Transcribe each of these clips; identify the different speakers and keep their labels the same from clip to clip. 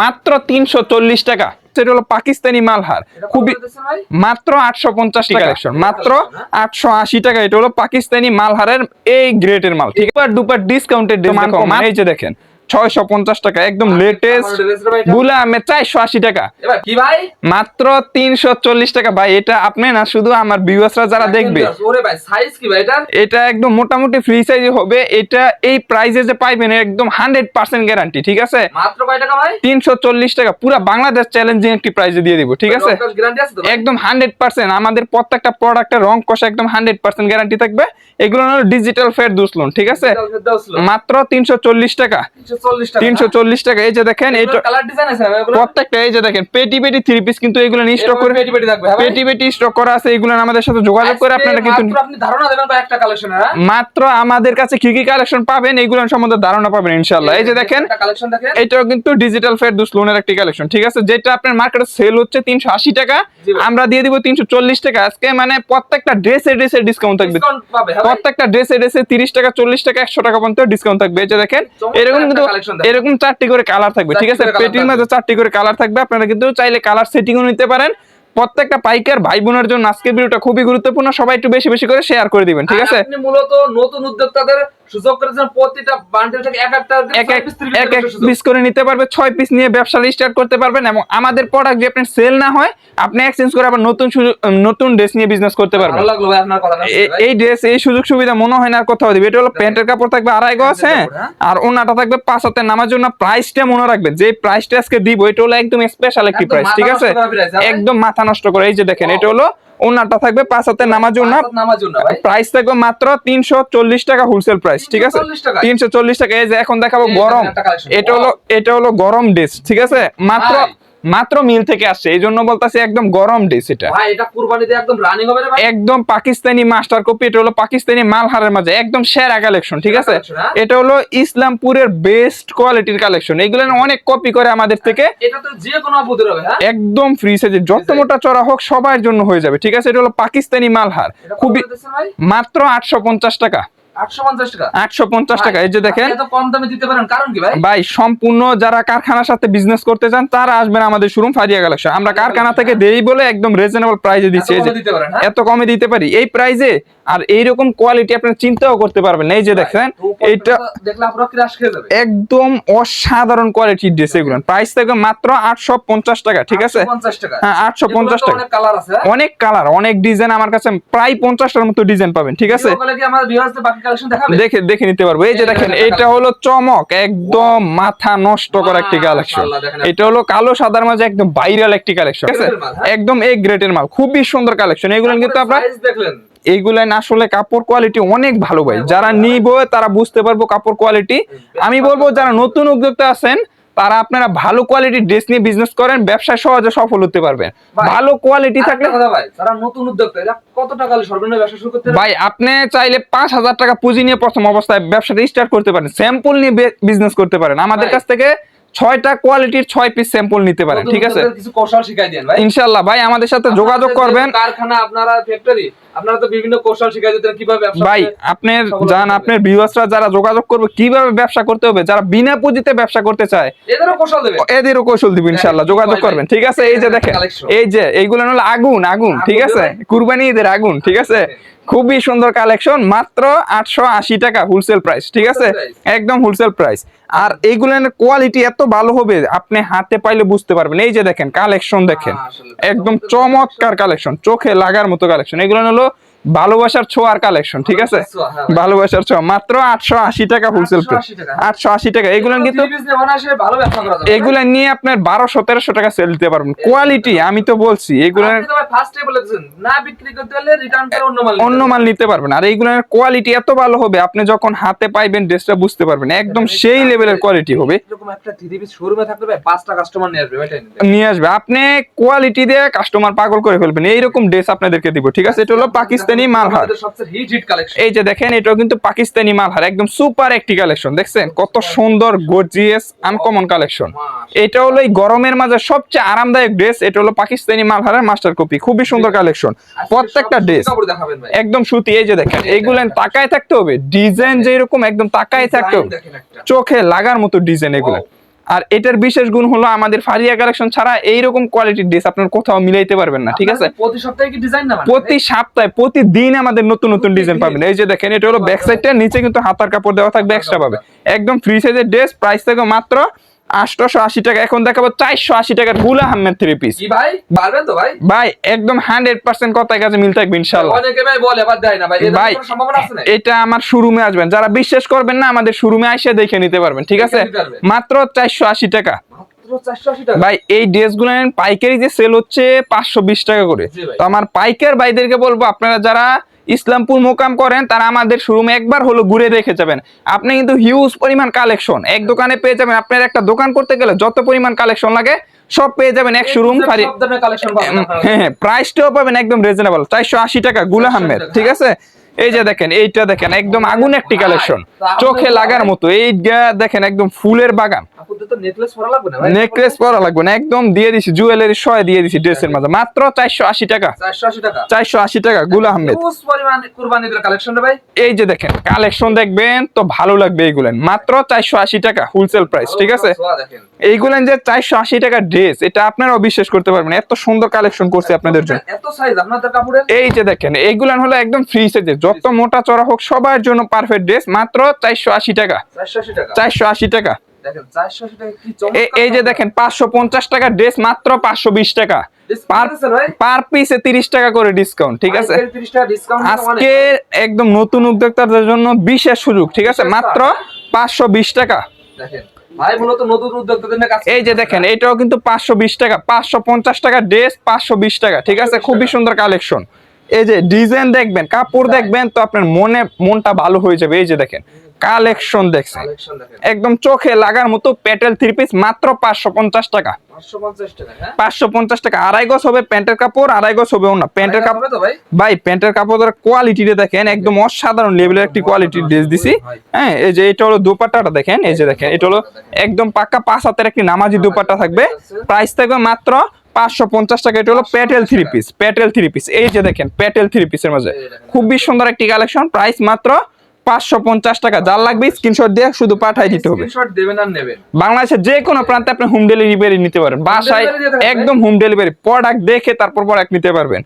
Speaker 1: মাত্র তিনশো চল্লিশ টাকা। সেটা হলো পাকিস্তানি মালহার। খুবই মাত্র আটশো পঞ্চাশ টাকা। কালেকশন মাত্র আটশো আশি টাকা। এটা হলো পাকিস্তানি মালহারের এই গ্রেটের মাল ঠিক আছে? দুপার ডিসকাউন্টেড এই যে দেখেন ছয়শো পঞ্চাশ টাকা একদম লেটেস্ট বুলা আমি চারশো আশি টাকা।
Speaker 2: কি ভাই?
Speaker 1: মাত্র তিনশো চল্লিশ টাকা। ভাই এটা আপনি না শুধু আমার ভিউয়ার্সরা যারা দেখবে।
Speaker 2: ওরে ভাই সাইজ কি ভাই এটার?
Speaker 1: এটা একদম মোটামুটি ফ্রি সাইজ হবে। এটা এই প্রাইসে যে পাইবেন একদম হান্ড্রেড পার্সেন্ট গ্যারান্টি ঠিক আছে?
Speaker 2: মাত্র কয় টাকা ভাই?
Speaker 1: তিনশো চল্লিশ টাকা। পুরা বাংলাদেশ চ্যালেঞ্জিং একটি প্রাইসে দিয়ে দিব ঠিক আছে? একদম হান্ড্রেড পার্সেন্ট আমাদের প্রত্যেকটা প্রোডাক্টের রং কষা একদম হান্ড্রেড পার্সেন্ট গ্যারান্টি থাকবে। এগুলো ডিজিটাল ফেয়ার দুসলুন ঠিক আছে? মাত্র তিনশো চল্লিশ টাকা।
Speaker 2: 340 টাকা
Speaker 1: তিনশো চল্লিশ টাকা এই যে দেখেন এটা
Speaker 2: কালার ডিজাইন আছে
Speaker 1: প্রত্যেকটা এই যে দেখেন পেটি পেটি থ্রি পিস কিন্তু এগুলো স্টক করে
Speaker 2: পেটি পেটি থাকবে হ্যাঁ
Speaker 1: পেটি পেটি স্টক করা আছে এগুলো আমাদের সাথে যোগাযোগ করে আপনারা কিন্তু
Speaker 2: মাত্র আপনি ধারণা দেবেন একটা কালেকশন হ্যাঁ?
Speaker 1: মাত্র আমাদের কাছে কি কি কালেকশন পাবেন এইগুলো সম্বন্ধে ধারণা পাবেন এই যে দেখেন
Speaker 2: কালেকশন দেখেন।
Speaker 1: এটাও কিন্তু ডিজিটাল লোনের একটি কালেকশন ঠিক আছে? যেটা আপনার মার্কেটে সেল হচ্ছে তিনশো আশি টাকা আমরা দিয়ে দিব তিনশো চল্লিশ টাকা। আজকে মানে প্রত্যেকটা ড্রেসে ড্রেসে ডিসকাউন্ট থাকবে।
Speaker 2: হ্যাঁ?
Speaker 1: প্রত্যেকটা ড্রেসে ড্রেসে তিরিশ টাকা চল্লিশ টাকা একশো টাকা পর্যন্ত ডিসকাউন্ট থাকবে। এই যে দেখেন এরকম কিন্তু এরকম চারটি করে কালার থাকবে ঠিক আছে? পেটির মাঝে চারটি করে কালার থাকবে। আপনারা কিন্তু চাইলে কালার সেটিংও নিতে পারেন। প্রত্যেকটা পাইকার ভাই বোনের জন্য আজকের ভিডিওটা খুবই গুরুত্বপূর্ণ। সবাই একটু বেশি বেশি করে শেয়ার করে দিবেন ঠিক আছে?
Speaker 2: আপনি মূলত নতুন উদ্যোক্তাদের সুযোগ করেছেন প্রতিটা বান্ডেল থেকে এক একটা
Speaker 1: এক এক এক এক পিস করে নিতে পারবে ছয় পিস নিয়ে ব্যবসা স্টার্ট করতে পারবেন এবং আমাদের প্রোডাক্ট যে আপনার সেল না হয় আপনি এক্সচেঞ্জ করে আবার নতুন নতুন ড্রেস নিয়ে বিজনেস করতে পারবেন। এই ড্রেস এই সুযোগ সুবিধা মনে হয় না কোথাও দিবে। এটা হলো প্যান্টের কাপড় থাকবে আড়াই গজ হ্যাঁ?
Speaker 2: হ্যাঁ।
Speaker 1: আর ওনাটা থাকবে পাঁচ হাতে নামার জন্য প্রাইসটা মনে রাখবেন। যে প্রাইসটা আজকে দিব এটা হলো একদম স্পেশাল একটি প্রাইস ঠিক আছে?
Speaker 2: হ্যাঁ?
Speaker 1: একদম মাথা নষ্ট করে। এই যে দেখেন এটা হলো ওনাটা থাকবে পাঁচ হাতে
Speaker 2: নামাজ ভাই।
Speaker 1: প্রাইস থাকবে মাত্র তিনশো চল্লিশ টাকা হোলসেল প্রাইস ঠিক আছে? তিনশো চল্লিশ টাকা এই যে এখন দেখাবো গরম। এটা হলো এটা হলো গরম ড্রেস ঠিক আছে? মাত্র। মাত্র মিল থেকে আসছে। এই জন্য বলতেছি একদম গরম ড্রেস এটা
Speaker 2: ভাই এটা কুরবানিতে একদম রানিং হবে রে ভাই।
Speaker 1: একদম পাকিস্তানি মাস্টার কপি এটা হলো পাকিস্তানি মালহারের মাঝে একদম সেরা কালেকশন ঠিক আছে?
Speaker 2: হ্যাঁ?
Speaker 1: এটা হলো ইসলামপুরের বেস্ট কোয়ালিটির কালেকশন এগুলো অনেক কপি করে আমাদের থেকে।
Speaker 2: এটা তো যে কোনো হবে হ্যাঁ?
Speaker 1: একদম ফ্রি সাইজে যত মোটা চড়া হোক সবার জন্য হয়ে যাবে ঠিক আছে? এটা হলো পাকিস্তানি মালহার। খুবই মাত্র আটশো পঞ্চাশ টাকা।
Speaker 2: 850 টাকা।
Speaker 1: এই যে দেখেন।
Speaker 2: আপনি এত কম দামে দিতে পারেন কারণ কি ভাই?
Speaker 1: ভাই সম্পূর্ণ যারা কারখানার সাথে বিজনেস করতে চান তারা আসবেন আমাদের শোরুম ফারিয়া কালেকশন আমরা কারখানা থেকে দেই বলে একদম রিজনেবল প্রাইসে দিচ্ছি।
Speaker 2: এত কমে দিতে পারেন হ্যাঁ?
Speaker 1: এত কমে দিতে পারি। এই প্রাইসে আর এইরকম কোয়ালিটি আপনি চিন্তাও করতে পারবেন এই যে দেখেন এইটা
Speaker 2: দেখলে আপনারা ক্রাশ খেয়ে যাবে
Speaker 1: একদম অসাধারণ কোয়ালিটির ড্রেস এগুলো। প্রাইস থাকবে মাত্র আটশো পঞ্চাশ টাকা ঠিক আছে?
Speaker 2: 850 টাকা।
Speaker 1: হ্যাঁ টাকা।
Speaker 2: অনেক কালার আছে?
Speaker 1: অনেক কালার অনেক ডিজাইন আমার কাছে প্রায় পঞ্চাশটার মতো ডিজাইন পাবেন ঠিক আছে?
Speaker 2: কি ভিউয়ার্সদের বাকি কালেকশন
Speaker 1: দেখে দেখে নিতে পারব। এই যে দেখেন এটা হলো চমক একদম মাথা নষ্ট করা একটি কালেকশন এটা হলো কালো সাদার মাঝে একদম ভাইরাল একটি কালেকশন ঠিক আছে?
Speaker 2: হ্যাঁ?
Speaker 1: একদম এ গ্রেডের মাল খুবই সুন্দর কালেকশন এগুলো কিন্তু আপনার
Speaker 2: দেখলেন।
Speaker 1: এইগুলো আসলে কাপড় কোয়ালিটি অনেক ভালো ভাই। যারা নিব তারা বুঝতে পারব কাপড় কোয়ালিটি আমি বলব যারা নতুন উদ্যোক্তা আছেন তারা আপনারা ভালো কোয়ালিটির ড্রেস নিয়ে বিজনেস করেন ব্যবসায় সহজে সফল হতে পারবেন ভালো কোয়ালিটি থাকলে
Speaker 2: ভাই নতুন উদ্যোক্তা কত টাকা সর্বনিম্ন ব্যবসা শুরু করতে
Speaker 1: ভাই আপনি চাইলে পাঁচ হাজার টাকা পুঁজি নিয়ে প্রথম অবস্থায় ব্যবসাটা স্টার্ট করতে পারেন। স্যাম্পল নিয়ে বিজনেস করতে পারেন। আমাদের কাছ থেকে ছয়টা কোয়ালিটির ছয় পিস স্যাম্পল নিতে পারেন ঠিক আছে?
Speaker 2: কিছু কৌশল শিখাই দেন ভাই।
Speaker 1: ইনশাল্লাহ ভাই আমাদের সাথে যোগাযোগ করবেন।
Speaker 2: কারখানা আপনারা ফ্যাক্টরি আপনারা তো বিভিন্ন কৌশল শিখাই দিতেন কীভাবে ব্যবসা
Speaker 1: ভাই আপনার জান আপনার ভিউয়ার্সরা যারা যোগাযোগ করবে কীভাবে ব্যবসা করতে হবে? যারা বিনা পুঁজিতে ব্যবসা করতে চায়
Speaker 2: এদেরও কৌশল দেবে
Speaker 1: এদেরও কৌশল ইনশাল্লাহ
Speaker 2: দেখেন,
Speaker 1: যোগাযোগ করবেন ঠিক আছে? এই যে দেখেন এই যে এইগুলো হলো আগুন আগুন ঠিক আছে? কুরবানি ঈদের আগুন ঠিক আছে? খুবই সুন্দর কালেকশন মাত্র আটশো আশি টাকা হোলসেল প্রাইস ঠিক আছে? একদম হোলসেল প্রাইস আর এইগুলোর কোয়ালিটি এত ভালো হবে আপনি হাতে পাইলে বুঝতে পারবেন। এই যে দেখেন কালেকশন দেখেন। একদম চমৎকার কালেকশন চোখে লাগার মতো কালেকশন এগুলো হলো ভালোবাসার ছোঁয়ার কালেকশন ঠিক আছে?
Speaker 2: ভালোবাসার ছোঁয়া, হ্যাঁ।
Speaker 1: ভালোবাসার ছোঁয়া মাত্র আটশো আশি টাকা হোলসেল
Speaker 2: 880
Speaker 1: আটশো আশি টাকা এগুলো কিন্তু এগুলা নিয়ে আপনার বারোশো তেরোশো টাকা সেল দিতে পারবেন। কোয়ালিটি আমি তো বলছি এগুলো
Speaker 2: অন্য মাল নিতে
Speaker 1: পারবেন। আর এইগুলোর কোয়ালিটি এত ভালো হবে আপনি যখন হাতে পাইবেন ড্রেসটা বুঝতে পারবেন একদম সেই লেভেলের কোয়ালিটি হবে।
Speaker 2: নিয়ে আসবে।
Speaker 1: নিয়ে আপনি কোয়ালিটি দিয়ে কাস্টমার পাগল করে ফেলবেন। এইরকম ড্রেস আপনাদেরকে দিব ঠিক আছে? এটা হলো পাকিস্তানি মালহার
Speaker 2: হিট হিট
Speaker 1: এই যে দেখেন এটাও কিন্তু পাকিস্তানি মালহার একদম সুপার একটি কালেকশন দেখছেন? কত সুন্দর গর্জিয়াস আনকমন কালেকশন এটা হলো এই গরমের মাঝে সবচেয়ে আরামদায়ক ড্রেস এটা হলো পাকিস্তানি মালহারের মাস্টার কপি খুবই সুন্দর কালেকশন প্রত্যেকটা ড্রেস একদম সুতি এই যে দেখেন এইগুলো তাকায় থাকতে হবে ডিজাইন যে এরকম একদম তাকায় থাকতে হবে। চোখে লাগার মতো ডিজাইন এগুলো। আর এটার বিশেষ গুণ হলো আমাদের ফারিয়া কালেকশন ছাড়া এইরকম কোয়ালিটির ড্রেস আপনার কোথাও মিলাইতে পারবেন না ঠিক আছে?
Speaker 2: প্রতি সপ্তাহে কি ডিজাইন না মানে?
Speaker 1: প্রতি সপ্তাহে প্রতিদিন আমাদের নতুন নতুন ডিজাইন পাবেন। এই যে দেখেন এটা হলো ব্যাক সাইডটা নিচে কিন্তু হাতার কাপড় দেওয়া থাকবে এক্সট্রা পাবে। একদম ফ্রি সাইজের ড্রেস প্রাইস থেকে মাত্র আটশোশো আশি টাকা। এখন দেখাবো চারশো আশি টাকারগুলা আহমেদ থ্রি পিস
Speaker 2: ভাই? পারবেন তো ভাই?
Speaker 1: ভাই একদম হান্ড্রেড পার্সেন্ট কথায় কাছে মিল থাকবে ইনশাল্লাহ
Speaker 2: অনেকে ভাই বলে আবার দেয় না ভাই।
Speaker 1: ভাই এটা আমার শোরুমে আসবেন। যারা বিশ্বাস করবেন না আমাদের শোরুমে এসে দেখে নিতে পারবেন ঠিক আছে। মাত্র চারশো আশি টাকা।
Speaker 2: মাত্র 480 টাকা?
Speaker 1: ভাই এই ড্রেসগুলো পাইকারি যে সেল হচ্ছে পাঁচশো বিশ টাকা করে। তো আমার পাইকার ভাইদেরকে বলব আপনারা যারা ইসলামপুর মোকাম করেন তারা আমাদের শোরুমে একবার হলো ঘুরে দেখে যাবেন। আপনি কিন্তু হিউজ পরিমাণ কালেকশন এক দোকানে পেয়ে যাবেন। আপনার একটা দোকান করতে গেলে যত পরিমাণ কালেকশন লাগে সব পেয়ে যাবেন এক শোরুম। হ্যাঁ হ্যাঁ প্রাইসটাও পাবেন একদম রিজনেবল চারশো আশি টাকা গুল আহমেদ ঠিক আছে? এই যে দেখেন এইটা দেখেন একদম আগুন একটি কালেকশন চোখে লাগার মতো। এই দেখেন একদম ফুলের বাগান।
Speaker 2: নেকলেস পরা লাগবে না
Speaker 1: একদম দিয়ে দিছি জুয়েলারি সয় দিয়ে দিছি ড্রেসের মাঝে। মাত্র চারশো আশি টাকা। চারশো আশি টাকা? গুল আহমেদ।
Speaker 2: হিউজ পরিমাণ কুরবানিদের কালেকশন রে ভাই।
Speaker 1: এই যে দেখেন কালেকশন দেখবেন তো ভালো লাগবে এইগুলেন। মাত্র চারশো আশি টাকা হোলসেল প্রাইস ঠিক আছে? এইগুলেন যে চারশো আশি টাকা ড্রেস এটা আপনারাও বিশ্বাস করতে পারবেন এত সুন্দর কালেকশন করছে আপনাদের জন্য।
Speaker 2: এত সাইজ আপনাদের কাপড়ের?
Speaker 1: এই যে দেখেন এইগুলান হলো একদম ফ্রি সাইজের যত মোটা চড়া হোক সবার জন্য পারফেক্ট ড্রেস মাত্র চারশো আশি টাকা। চারশো আশি টাকা?
Speaker 2: দেখেন 480 টাকা কি
Speaker 1: এ-
Speaker 2: চমৎকার
Speaker 1: এই যে দেখেন পাঁচশো পঞ্চাশ টাকা ড্রেস মাত্র পাঁচশো বিশ টাকা। পার পিসে তিরিশ টাকা করে ডিসকাউন্ট ঠিক আছে?
Speaker 2: 30 টাকা ডিসকাউন্ট
Speaker 1: আজকে একদম নতুন উদ্যোক্তাদের জন্য বিশেষ সুযোগ ঠিক আছে? মাত্র পাঁচশো বিশ টাকা। এই যে দেখেন এটাও কিন্তু পাঁচশো বিশ টাকা পাঁচশো পঞ্চাশ টাকা ড্রেস পাঁচশো বিশ টাকা ঠিক আছে? খুবই সুন্দর কালেকশন এই যে ডিজাইন দেখবেন কাপড় দেখবেন তো আপনার মনে মনটা ভালো হয়ে যাবে। এই যে দেখেন কালেকশন দেখছেন। একদম চোখে লাগার মতো প্যাটেল থ্রি পিস মাত্র পাঁচশো পঞ্চাশ টাকা।
Speaker 2: 550 টাকা হ্যাঁ?
Speaker 1: পাঁচশো পঞ্চাশ টাকা। আড়াই গজ হবে প্যান্টের কাপড় আড়াই গজ হবে না প্যান্টের কাপড়
Speaker 2: ভাই?
Speaker 1: ভাই প্যান্টের কাপড়ের কোয়ালিটিটা দেখেন একদম অসাধারণ লেভেলের একটি কোয়ালিটির ড্রেস দিছি। হ্যাঁ এই যে এটা হলো দুপাট্টাটা দেখেন এই যে দেখেন এটা হলো একদম পাক্কা পাঁচ হাতের একটি নামাজি দুপাট্টা থাকবে। প্রাইস থাকবে মাত্র পাঁচশো পঞ্চাশ টাকা এটা হলো Patel three piece Patel three piece এই যে দেখেন প্যাটেল থ্রি পিসের মাঝে খুবই সুন্দর একটি কালেকশন প্রাইস মাত্র পাঁচশো পঞ্চাশ টাকা। যার লাগবে স্ক্রিনশট দিয়ে শুধু পাঠাই দিতে হবে।
Speaker 2: স্ক্রিনশট দেবেন আর নেবেন।
Speaker 1: বাংলাদেশের যে কোনো প্রান্তে আপনি হোম ডেলিভারি নিতে পারেন। বাসায় একদম হোম ডেলিভারি প্রোডাক্ট দেখে তারপর প্রোডাক্ট নিতে পারবেন।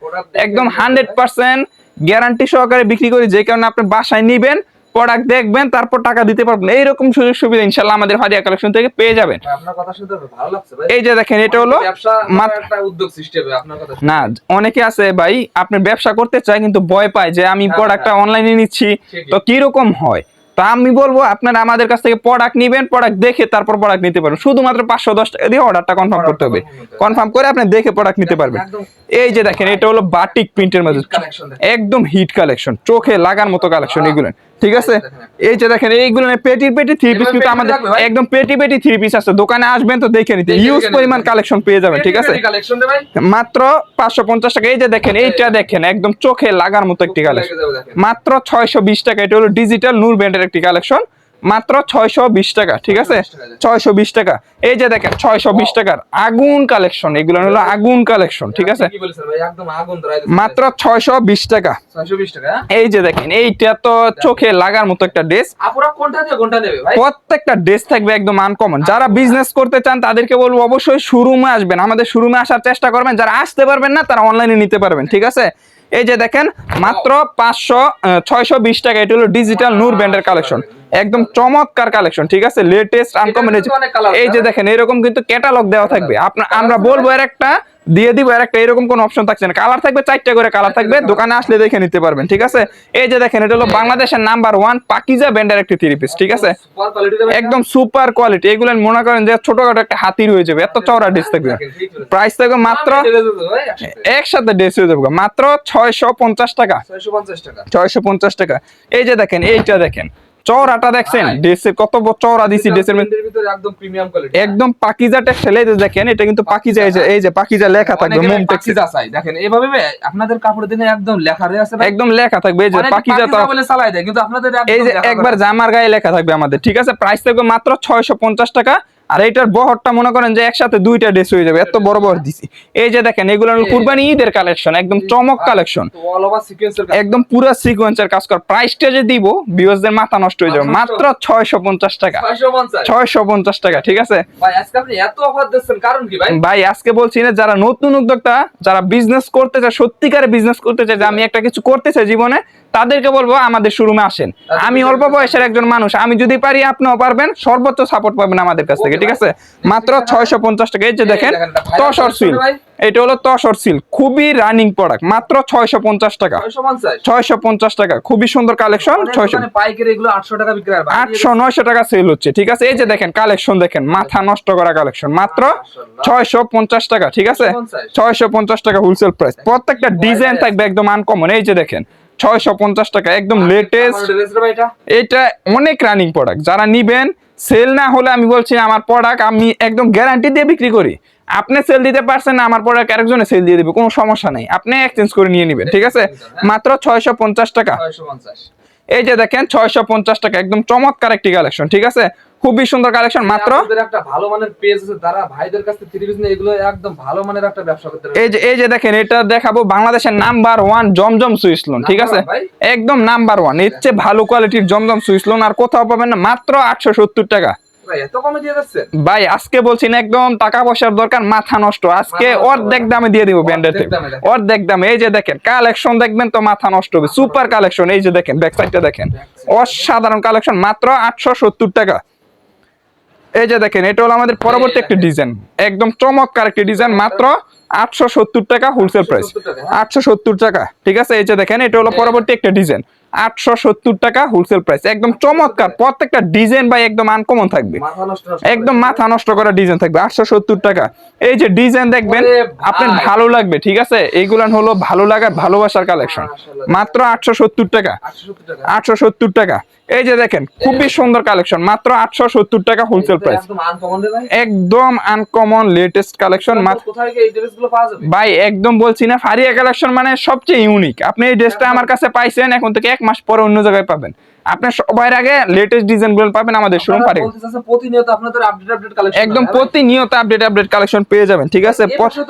Speaker 1: একদম হান্ড্রেড পার্সেন্ট গ্যারান্টি সহকারে বিক্রি করি যে কারণে আপনি বাসায় নিবেন। প্রোডাক্ট দেখবেন তারপর টাকা দিতে পারবেন। এইরকম সুযোগ সুবিধা ইনশাল্লাহ আমাদের হারিয়া কালেকশন থেকে পেয়ে যাবেন। এই যে দেখেন এটা হলো
Speaker 2: শুনে।
Speaker 1: না অনেকে আছে ভাই আপনি ব্যবসা করতে চায় কিন্তু ভয় পায় যে আমি
Speaker 2: হ্যাঁ,
Speaker 1: প্রোডাক্টটা
Speaker 2: হ্যাঁ।
Speaker 1: অনলাইনে নিচ্ছি
Speaker 2: ঠিকই।
Speaker 1: তো কীরকম হয়? তা আমি বলব আপনারা আমাদের কাছ থেকে প্রোডাক্ট নিবেন প্রোডাক্ট দেখে তারপর প্রোডাক্ট নিতে পারবেন। শুধুমাত্র পাঁচশো দশ টাকা দিয়ে অর্ডারটা কনফার্ম করতে হবে। কনফার্ম করে আপনি দেখে প্রোডাক্ট নিতে পারবেন। এই যে দেখেন এটা হলো বাটিক প্রিন্টের মধ্যে। একদম হিট কালেকশন চোখে লাগার মতো কালেকশন এগুলো। ঠিক আছে? এই যে দেখেন এইগুলো পেটি পেটি থ্রি পিস কিন্তু আমাদের একদম পেটি পেটি থ্রি পিস আছে। দোকানে আসবেন তো দেখে নিতে। ইউজ পরিমাণ কালেকশন পেয়ে যাবেন ঠিক আছে? মাত্র পাঁচশো পঞ্চাশ টাকা। এই যে দেখেন এইটা দেখেন একদম চোখে লাগার মতো একটি কালেকশন। মাত্র ছয়শো বিশ টাকা। এটা হলো ডিজিটাল নূর ব্র্যান্ডের একটি কালেকশন মাত্র ছয়শো বিশ টাকা ঠিক আছে? ছয়শো বিশ টাকা। এই যে দেখেন ছয়শো বিশ টাকার আগুন কালেকশন এগুলো হলো আগুন কালেকশন ঠিক আছে। মাত্র ছয়শো বিশ টাকা।
Speaker 2: 620 টাকা হ্যাঁ?
Speaker 1: এই যে দেখেন এইটা তো চোখে লাগার মতো একটা ড্রেস প্রত্যেকটা ড্রেস থাকবে একদম আনকমন যারা বিজনেস করতে চান তাদেরকে বলব অবশ্যই শোরুমে আসবেন। আমাদের শোরুমে আসার চেষ্টা করবেন। যারা আসতে পারবেন না তারা অনলাইনে নিতে পারবেন ঠিক আছে? এই যে দেখেন মাত্র পাঁচশো ছয়শো বিশ টাকা। এটা হলো ডিজিটাল নূর ব্র্যান্ডের কালেকশন একদম চমৎকার কালেকশন ঠিক আছে? লেটেস্ট আনকমন এই যে দেখেন এরকম কিন্তু ক্যাটালগ দেওয়া থাকবে। আপনার আমরা বলব এর একটা দিয়ে দিব এর একটা এরকম কোন অপশন থাকছে না। কালার থাকবে চারটা করে কালার থাকবে দোকানে আসলে দেখে নিতে পারবেন ঠিক আছে? এই যে দেখেন এটা হলো বাংলাদেশের নাম্বার ওয়ান পাকিজা ব্র্যান্ডের একটি থ্রি পিস ঠিক আছে?
Speaker 2: সুপার কোয়ালিটি রে
Speaker 1: একদম সুপার কোয়ালিটি এগুলো মনে করেন যে ছোটখাটো একটা হাতির হয়ে যাবে এত চওড়া ড্রেস থাকবে।
Speaker 2: ঠিক বলেছেন।
Speaker 1: প্রাইস থাকবে মাত্র
Speaker 2: একসাথে।
Speaker 1: ড্রেস হয়ে যাবে মাত্র ছয়শো পঞ্চাশ টাকা।
Speaker 2: 650 টাকা।
Speaker 1: ছয়শো পঞ্চাশ টাকা। এই যে দেখেন এইটা দেখেন। চওড়াটা দেখছেন। ড্রেসের কত চওড়া দিছি ড্রেসের
Speaker 2: ভিতরে একদম প্রিমিয়াম কোয়ালিটি
Speaker 1: একদম পাকিজা টেক্সটাইল এই দেখেন এটা কিন্তু পাকিজা এই যে পাকিজা লেখা থাকবে মোম টেক্সটাইল
Speaker 2: চাই। দেখেন এইভাবে আপনাদের কাপড় দেখে একদম লেখা রয়ে আছে
Speaker 1: একদম লেখা থাকবে এই যে পাকিজা তো
Speaker 2: বলে চালাই দেয় কিন্তু আপনাদের
Speaker 1: এই যে একবার জামার গায়ে লেখা থাকবে আমাদের ঠিক আছে? প্রাইস থাকবে মাত্র ছয়শো পঞ্চাশ টাকা। আর এটার বহরটা মনে করেন যে একসাথে দুইটা ড্রেস হয়ে যাবে এত বড় বড় দিছি। এই যে দেখেন এগুলো হলো কুরবানি ঈদের কালেকশন একদম চমক কালেকশন একদম পুরো সিকোয়েন্সের কাজ কর। প্রাইসটা যে দিব ভিউয়ার্সদের মাথা নষ্ট হয়ে যাবে। মাত্র ছয়শো পঞ্চাশ টাকা।
Speaker 2: 650
Speaker 1: ছয়শো পঞ্চাশ টাকা ঠিক আছে?
Speaker 2: ভাই আজকে আপনি এত অফার দিচ্ছেন কারণ কি ভাই?
Speaker 1: ভাই আজকে বলছি না যারা নতুন উদ্যোক্তা যারা বিজনেস করতে চায় সত্যিকারে বিজনেস করতে চায় যে আমি একটা কিছু করতে চাই জীবনে তাদেরকে বলব আমাদের শোরুমে আসেন। আমি অল্প বয়সের একজন মানুষ আমি যদি পারি আপনিও পারবেন সর্বোচ্চ সাপোর্ট পাবেন আমাদের কাছ থেকে ঠিক আছে? মাত্র ছয়শো পঞ্চাশ টাকা এই যে দেখেন তসর সিল এটা হলো তসর সিল খুবই রানিং প্রোডাক্ট মাত্র ছয়শো পঞ্চাশ টাকা। ছয়শো পঞ্চাশ? টাকা খুবই সুন্দর কালেকশন ছয়শো
Speaker 2: দোকানে পাইকারি এগুলো 800 টাকা বিক্রি ভাই।
Speaker 1: আটশো নয়শো টাকা সেল হচ্ছে ঠিক আছে? এই যে দেখেন কালেকশন দেখেন মাথা নষ্ট করা কালেকশন মাত্র ছয়শো পঞ্চাশ টাকা ঠিক আছে? ছয়শো পঞ্চাশ। টাকা হোলসেল প্রাইস প্রত্যেকটা ডিজাইন থাকবে একদম আনকমন এই যে দেখেন ছয়শো পঞ্চাশ টাকা একদম লেটেস্ট
Speaker 2: ভাই এটা?
Speaker 1: অনেক রানিং প্রোডাক্ট যারা নিবেন সেল না হলে আমি বলছি আমার প্রোডাক্ট আমি একদম গ্যারান্টি দিয়ে বিক্রি করি। আপনি সেল দিতে পারছেন না আমার প্রোডাক্ট আরেকজনে সেল দিয়ে দিবে কোনো সমস্যা নেই। আপনি এক্সচেঞ্জ করে নিয়ে নেবেন ঠিক আছে? মাত্র ছয়শো পঞ্চাশ টাকা।
Speaker 2: 650
Speaker 1: এই যে দেখেন ছয়শো পঞ্চাশ টাকা একদম চমৎকার একটি কালেকশন ঠিক আছে? খুবই সুন্দর কালেকশন মাত্র?
Speaker 2: একটা ভালো মানের পেজ আছে তারা ভাইদের কাছে থ্রি পিস এগুলো একদম ভালো মানের একটা ব্যবসা করতে
Speaker 1: এই যে এই যে দেখেন এটা দেখাবো বাংলাদেশের নাম্বার ওয়ান জমজম সুইস লোন ঠিক আছে? একদম নাম্বার ওয়ানের চেয়ে ভালো কোয়ালিটির জমজম সুইস লোন আর কোথাও পাবেন না মাত্র আটশো সত্তর টাকা।
Speaker 2: ভাই
Speaker 1: আজকে বলছি না একদম টাকা পয়সার দরকার মাথা নষ্ট। আজকে অর্ধেক দামে দিয়ে দিব ব্যান্ডের থেকে। অর্ধেক দামে এই যে দেখেন কালেকশন দেখবেন তো মাথা নষ্ট হবে। সুপার কালেকশন এই যে দেখেন ব্যাক সাইডটা দেখেন। অসাধারণ কালেকশন মাত্র আটশো সত্তর টাকা। এই যে দেখেন এটা হলো আমাদের পরবর্তী একটা ডিজাইন। একদম চমৎকার একটি ডিজাইন মাত্র আটশো সত্তর টাকা হোলসেল প্রাইস
Speaker 2: 870 টাকা।
Speaker 1: আটশো সত্তর টাকা ঠিক আছে? এই যে দেখেন এটা হলো পরবর্তী একটা ডিজাইন। আটশো সত্তর টাকা হোলসেল প্রাইস একদম চমৎকার প্রত্যেকটা ডিজাইন ভাই একদম আনকমন থাকবে। একদম মাথা নষ্ট করা ডিজাইন থাকবে আটশো সত্তর টাকা। এই যে ডিজাইন দেখবেন আপনার ভালো লাগবে ঠিক আছে? এইগুলান হলো ভালো লাগার ভালোবাসার কালেকশন মাত্র আটশো সত্তর টাকা। আটশো সত্তর টাকা। এই যে দেখেন খুবই সুন্দর কালেকশন মাত্র আটশো সত্তর টাকা হোলসেল প্রাইস
Speaker 2: একদম আনকমন
Speaker 1: লেটেস্ট কালেকশন ভাই একদম বলছি না ফারিয়া কালেকশন মানে সবচেয়ে ইউনিক আপনি এই ড্রেসটা আমার কাছে পাইছেন এখন থেকে এক মাস পরে অন্য জায়গায় পাবেন। আপনি সবার আগে লেটেস্ট ডিজাইনগুলো পাবেন আমাদের শোরুম
Speaker 2: আপনারা
Speaker 1: ফারিয়া
Speaker 2: বলতে চাচ্ছেন প্রতিনিয়ত আপনাদের আপডেট আপডেট কালেকশন
Speaker 1: একদম প্রতিনিয়ত আপডেট আপডেট কালেকশন পেয়ে যাবেন ঠিক আছে?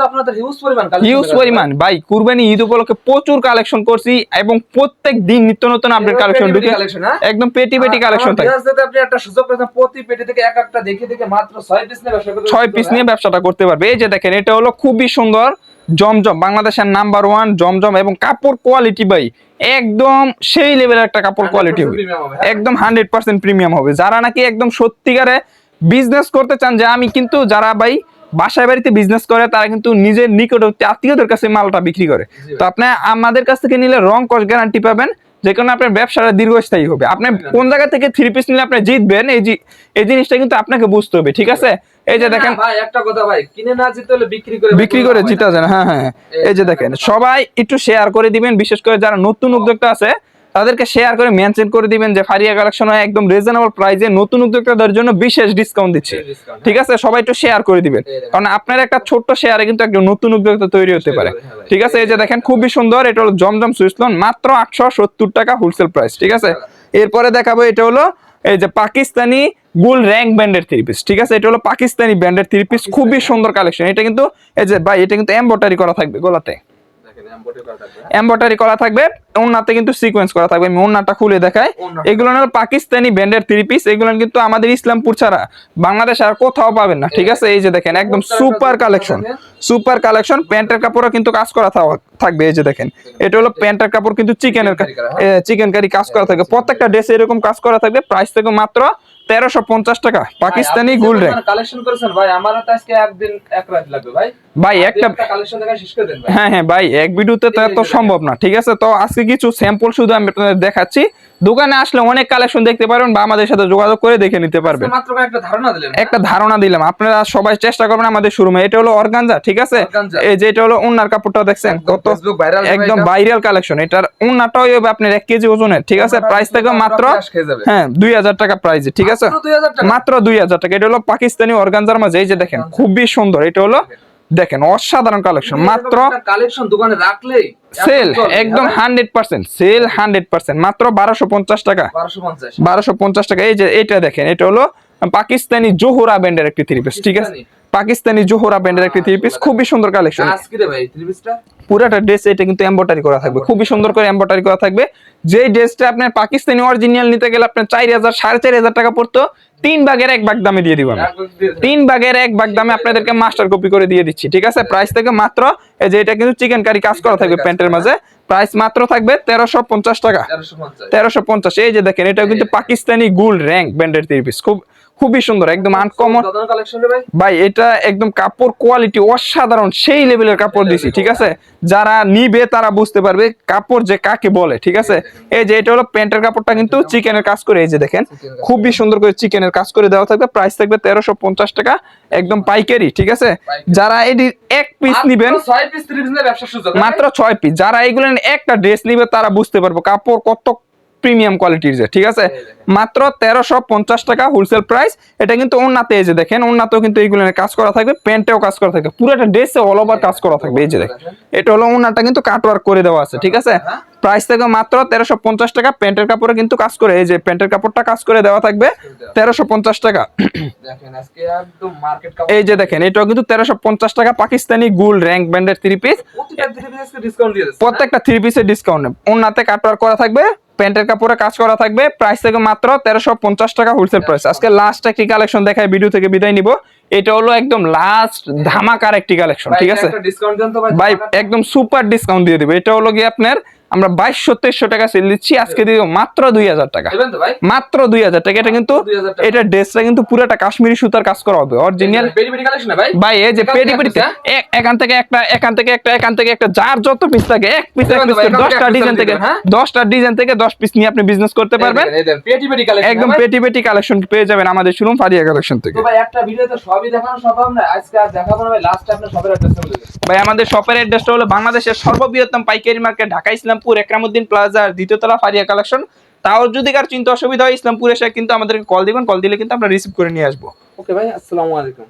Speaker 2: আপনাদের হিউজ পরিমাণ
Speaker 1: হিউজ পরিমাণ। ভাই কুরবানি ঈদ উপলক্ষে প্রচুর কালেকশন করছি এবং প্রত্যেক দিন নিত্য নতুন আপডেট কালেকশন ঢুকে
Speaker 2: হ্যাঁ?
Speaker 1: একদম পেটি পেটি কালেকশন থাকে।
Speaker 2: আপনি একটা সুযোগ পেয়েছেন প্রতি পেটি থেকে এক একটা দেখে দেখে মাত্র 6 পিস নিয়ে ব্যবসা করতে
Speaker 1: ছয় পিস নিয়ে ব্যবসাটা করতে পারবে। এই যে দেখেন এটা হলো খুবই সুন্দর জমজম বাংলাদেশের নাম্বার ওয়ান জমজম এবং কাপড় কোয়ালিটি ভাই একদম সেই লেভেলের একটা কাপড় কোয়ালিটি হবে।
Speaker 2: হ্যাঁ?
Speaker 1: একদম হান্ড্রেড পার্সেন্ট প্রিমিয়াম হবে। যারা নাকি একদম সত্যিকারে বিজনেস করতে চান যে আমি কিন্তু যারা ভাই বাসায় বাড়িতে বিজনেস করে তারা কিন্তু নিজের নিকটবর্তী আত্মীয়দের কাছে মালটা বিক্রি করে। তো আপনি আমাদের কাছ থেকে নিলে রং কস গ্যারান্টি পাবেন যে কোনো আপনার ব্যবসাটা দীর্ঘস্থায়ী হবে। আপনি কোন জায়গা থেকে থ্রি পিস নিলে আপনি জিতবেন এই এই জিনিসটা কিন্তু আপনাকে বুঝতে হবে ঠিক আছে? এই যে দেখেন।
Speaker 2: ভাই একটা কথা ভাই কিনে না জিতে হলে বিক্রি করে
Speaker 1: বিক্রি করে জিতা যায় হ্যাঁ হ্যাঁ। এই যে দেখেন সবাই একটু শেয়ার করে দিবেন বিশেষ করে যারা নতুন উদ্যোক্তা আছে তাদেরকে শেয়ার করে মেনশন করে দিবেন যে ফারিয়া কালেকশন একদম রিজনেবল প্রাইসে নতুন উদ্যোক্তাদের জন্য বিশেষ ডিসকাউন্ট দিচ্ছে। ঠিক আছে? সবাই একটু শেয়ার করে দিবেন। কারণ আপনার একটা ছোট্ট শেয়ারে কিন্তু একজন নতুন উদ্যোক্তা তৈরি হতে পারে।
Speaker 2: হ্যাঁ
Speaker 1: ঠিক আছে? এই যে দেখেন খুবই সুন্দর। এটা হলো জমজম সুইসলন মাত্র আটশো সত্তর টাকা হোলসেল প্রাইস ঠিক আছে? এরপরে দেখাবো এটা হলো এই যে পাকিস্তানি গুল র্যাঙ্ক ব্যান্ডের থ্রি পিস ঠিক আছে? এটা হলো পাকিস্তানি ব্যান্ডের থ্রি পিস খুবই সুন্দর কালেকশন এটা কিন্তু এই যে ভাই এটা কিন্তু এমব্রয়ডারি করা থাকবে গোলাতে। এমব্রয়ডারি করা থাকবে ওন্নাতে কিন্তু সিকোয়েন্স করা থাকবে। আমি ওন্নাটা খুলে দেখাই। এগুলো হলো পাকিস্তানি ব্যান্ডের থ্রি পিস এগুলো কিন্তু আমাদের ইসলামপুর ছাড়া বাংলাদেশ আর কোথাও পাবেন না ঠিক আছে? এই যে দেখেন একদম সুপার কালেকশন সুপার কালেকশন প্যান্টের কাপড়ও কিন্তু কাজ করা থাকবে এই যে দেখেন। এটা হলো প্যান্টের কাপড় কিন্তু চিকেনের চিকেন কারি কাজ করা থাকবে। প্রত্যেকটা ড্রেসে এরকম কাজ করা থাকবে। প্রাইস থেকে মাত্র তেরোশো পঞ্চাশ টাকা পাকিস্তানি গোল্ড
Speaker 2: কালেকশন করেছেন ভাই আমার তো আজকে একদিন এক রাত লাগবে ভাই।
Speaker 1: ভাই একটা
Speaker 2: কালেকশন দেখা শেষ করে দেন
Speaker 1: হ্যাঁ হ্যাঁ ভাই এক ভিডিওতে তো এত সম্ভব না ঠিক আছে? তো আজকে কিছু স্যাম্পল শুধু আমি আপনাদের দেখাচ্ছি। দোকানে আসলে অনেক কালেকশন দেখতে পারবেন বা আমাদের সাথে যোগাযোগ করে দেখে নিতে পারবেন।
Speaker 2: একটা ধারণা দিলেন
Speaker 1: একটা ধারণা দিলাম। আপনারা সবাই চেষ্টা করবেন আমাদের শোরুমে এটা হলো অর্গানজা ঠিক আছে? এই যে এটা হলো উন্নার কাপড়টা দেখছেন কত একদম ভাইরাল কালেকশন এটার উন্নাটাও হবে আপনার এক কেজি ওজনের ঠিক আছে? প্রাইস থেকে মাত্র হ্যাঁ দুই হাজার টাকা প্রাইস ঠিক আছে? মাত্র দুই হাজার টাকা। এটা হলো পাকিস্তানি অর্গানজার মাঝে এই যে দেখেন খুবই সুন্দর। এটা হলো দেখেন অসাধারণ কালেকশন মাত্র
Speaker 2: কালেকশন দোকানে রাখলে
Speaker 1: সেল একদম hundred percent sale hundred percent মাত্র বারোশো পঞ্চাশ টাকা।
Speaker 2: বারোশো পঞ্চাশ।
Speaker 1: টাকা এই যে এটা দেখেন এটা হলো পাকিস্তানি জোহরা ব্যান্ডের একটি থ্রি পিস ঠিক আছে? পাকিস্তানি? জোহরা ব্যান্ডের একটি থ্রি পিস খুবই সুন্দর কালেকশন পুরাটা ড্রেস এটা কিন্তু এম্বয়ডারি করা থাকবে খুবই সুন্দর করে এম্বয়ডারি করা থাকবে। যে ড্রেসটা আপনার পাকিস্তানি অরিজিনাল নিতে গেলে আপনার চার হাজার সাড়ে চার হাজার টাকা পড়তো তিন ভাগের এক ভাগ দামে দিয়ে দিব আমি। তিন ভাগের এক ভাগ দামে আপনাদেরকে মাস্টার কপি করে দিয়ে দিচ্ছি ঠিক আছে? প্রাইস থেকে মাত্র এই যে এটা কিন্তু চিকেন কারি কাজ করা থাকবে প্যান্টের মাঝে। প্রাইস মাত্র থাকবে তেরোশো পঞ্চাশ টাকা।
Speaker 2: তেরোশো পঞ্চাশ।
Speaker 1: তেরোশো পঞ্চাশ এই যে দেখেন এটা কিন্তু পাকিস্তানি গুল র্যাঙ্ক ব্যান্ডের থ্রি পিস খুব খুবই সুন্দর একদম আনকমন
Speaker 2: ভাই?
Speaker 1: এটা একদম কাপড় কোয়ালিটি অসাধারণ সেই লেভেলের কাপড় দিছি ঠিক আছে? যারা নিবে তারা বুঝতে পারবে কাপড় যে কাকে বলে ঠিক আছে? এই যে এটা হলো প্যান্টের কাপড়টা কিন্তু চিকেনের কাজ করে এই যে দেখেন খুবই সুন্দর করে চিকেনের কাজ করে দেওয়া থাকবে প্রাইস থাকবে তেরোশো পঞ্চাশ টাকা একদম পাইকারি ঠিক আছে? যারা এটি এক পিস নিবেন
Speaker 2: মাত্র ছয় পিস
Speaker 1: যারা এইগুলো একটা ড্রেস নিবে তারা বুঝতে পারব কাপড় কত প্রিমিয়াম কোয়ালিটির যে ঠিক আছে? মাত্র তেরোশো পঞ্চাশ টাকা হোলসেল প্রাইস এটা কিন্তু ওনাতে এই যে দেখেন ওনাতেও কিন্তু এইগুলো কাজ করা থাকবে প্যান্টেও কাজ করা থাকবে পুরোটা ড্রেসে অল ওভার কাজ করা থাকবে এই যে দেখেন। এটা হলো ওনাটা কিন্তু কাটওয়ার্ক করে দেওয়া আছে ঠিক আছে? প্রাইস থেকে মাত্র তেরোশো পঞ্চাশ টাকা প্যান্টের কাপড়ে কিন্তু কাজ করে এই যে প্যান্টের কাপড়টা কাজ করে দেওয়া থাকবে তেরোশো পঞ্চাশ টাকা। এই যে দেখেন এটাও কিন্তু তেরোশো পঞ্চাশ টাকা পাকিস্তানি গুল র্যাঙ্ক ব্যান্ডের three piece
Speaker 2: three piece discount দিয়ে দিচ্ছে
Speaker 1: প্রত্যেকটা থ্রি পিসের ডিসকাউন্ট ওনাতে কাটওয়ার করা থাকবে প্যান্টের কাপড়ে কাজ করা থাকবে। প্রাইস থেকে মাত্র তেরোশো পঞ্চাশ টাকা হোলসেল প্রাইস আজকে লাস্ট একটি কালেকশন দেখায়? ভিডিও থেকে বিদায় নিব। এটা হলো একদম লাস্ট ধামাকার একটি কালেকশন ঠিক আছে?
Speaker 2: ভাই।
Speaker 1: একদম সুপার ডিসকাউন্ট দিয়ে দিবে। এটা হলো গিয়ে আপনার আমরা বাইশশো তেইশশো টাকা সেল দিচ্ছি। আজকে দিব মাত্র দুই হাজার টাকা। মাত্র দুই হাজার টাকা। এটা কিন্তু এটা ড্রেসটা কিন্তু পুরোটা কাশ্মীরি সুতার কাজ করা হবে। অরিজিনাল
Speaker 2: পেটি পেটি ভাই।
Speaker 1: এই যে
Speaker 2: এখান
Speaker 1: পেটি
Speaker 2: একটা,
Speaker 1: এখান থেকে একটা এখান থেকে একটা এখান থেকে একটা যার যত পিস থাকে এক পিস এক দশটা ডিজাইন থেকে
Speaker 2: হ্যাঁ?
Speaker 1: দশটা ডিজাইন থেকে দশ পিস নিয়ে আপনি বিজনেস করতে পারবেন।
Speaker 2: পেটি পেটি
Speaker 1: একদম পেটি পেটি কালেকশন পেয়ে যাবেন আমাদের শোরুম ফারিয়া কালেকশন থেকে।
Speaker 2: ভাই একটা ভিডিওতে সবই দেখানো সম্ভব না? আজকে আর দেখাবো না ভাই লাস্টে আপনার সবের অ্যাড্রেস
Speaker 1: ভাই আমাদের শপের অ্যাড্রেসটা হলো বাংলাদেশের সর্ববৃহত্তম পাইকারি মার্কেট ঢাকা ইসলামপুর একরামুদ্দিন প্লাজার দ্বিতীয়তলা ফারিয়া কালেকশন তাও যদি কার চিন্তা অসুবিধা হয়, ইসলামপুর এসে কিন্তু আমাদেরকে কল দিবেন। কল দিলে কিন্তু আমরা রিসিভ করে নিয়ে আসব।
Speaker 2: ওকে ভাই, আসসালামু আলাইকুম।